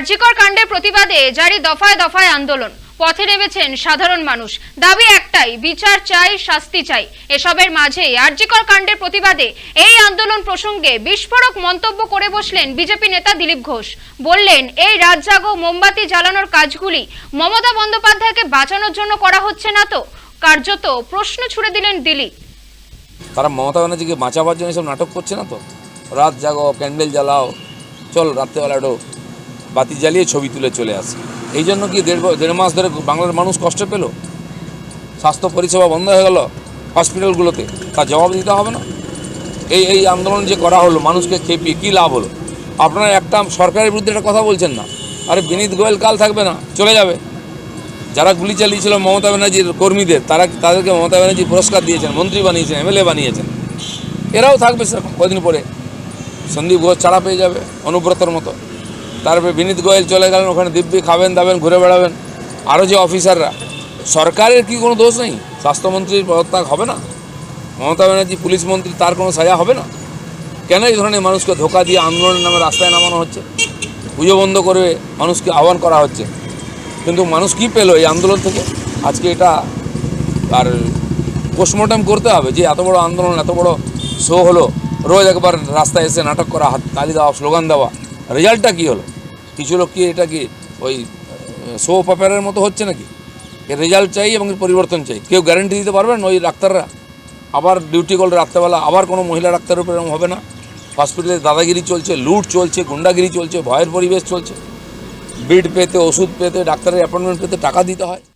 আরজিকর কাণ্ডের প্রতিবাদে জারি দফায় দফায় আন্দোলন। পথে নেমেছেন সাধারণ মানুষ। দাবি একটাই, বিচার চাই, শাস্তি চাই। এসবের মাঝে আরজিকর কাণ্ডের প্রতিবাদে এই আন্দোলন প্রসঙ্গে বিস্ফোরক মন্তব্য করে বসলেন বিজেপি নেতা দিলীপ ঘোষ। বললেন, এই রাত জাগো, মোমবাতি জ্বালানোর কাজগুলি মমতা বন্দ্যোপাধ্যায়কে বাঁচানোর জন্য করা হচ্ছে না তো? কার্যত প্রশ্ন ছুড়ে দিলেন দিলীপ। তারা মমতা ব্যানার্জিকে বাঁচাবার জন্য সব নাটক করছে না তো? রাত জাগো, ক্যান্ডেল জ্বালাও, চল রাত্রেবেলা একটু বাতি জ্বালিয়ে ছবি তুলে চলে আসে। এই জন্য কি দেড় দেড় মাস ধরে বাংলার মানুষ কষ্ট পেল? স্বাস্থ্য পরিষেবা বন্ধ হয়ে গেল হসপিটালগুলোতে তার জবাব দিতে হবে না? এই এই আন্দোলন যে করা হলো, মানুষকে খেপিয়ে কী লাভ হলো? আপনারা একটা সরকারের বিরুদ্ধে একটা কথা বলছেন না? আরে বিনীত গোয়েল কাল থাকবে না, চলে যাবে। যারা গুলি চালিয়েছিল মমতা ব্যানার্জির কর্মীদের, তারা তাদেরকে মমতা ব্যানার্জি পুরস্কার দিয়েছেন, মন্ত্রী বানিয়েছেন এমএলএ বানিয়েছেন? এরাও থাকবে কদিন পরে। সন্দীপ ঘোষ ছাড়া পেয়ে যাবে, অনুব্রতর মতো। তারপরে বিনীত গোয়েল চলে গেলেন, ওখানে দিব্যি খাবেন, দাবেন, ঘুরে বেড়াবেন। আরও যে অফিসাররা, সরকারের কি কোনো দোষ নেই? স্বাস্থ্যমন্ত্রীর পদত্যাগ হবে না? মমতা ব্যানার্জি, পুলিশ মন্ত্রী তার কোনো সাজা হবে না? কেন এই ধরনের মানুষকে ধোকা দিয়ে আন্দোলনের নামে রাস্তায় নামানো হচ্ছে? পুজো বন্ধ করে মানুষকে আহ্বান করা হচ্ছে। কিন্তু মানুষ কি পেল এই আন্দোলন থেকে? আজকে এটা আর পোস্টমর্টম করতে হবে যে এত বড় আন্দোলন, এত বড় শো হলো। রোজ একবার রাস্তায় এসে নাটক করা, হাত তালি দেওয়া, স্লোগান দেওয়া। রেজাল্টটা কী হলো? কিছু লোক কি এটা কি ওই শো পেপারের মতো হচ্ছে নাকি? এর রেজাল্ট চাই এবং পরিবর্তন চাই। কেউ গ্যারেন্টি দিতে পারবেন ওই ডাক্তাররা? আবার ডিউটি করলে রাত্রেবেলা, আবার কোনো মহিলা ডাক্তারের উপর হবে না? হসপিটালে দাদাগিরি চলছে, লুট চলছে, গুন্ডাগিরি চলছে, ভয়ের পরিবেশ চলছে। বেড পেতে, ওষুধ পেতে, ডাক্তারের অ্যাপয়েন্টমেন্ট পেতে টাকা দিতে হয়।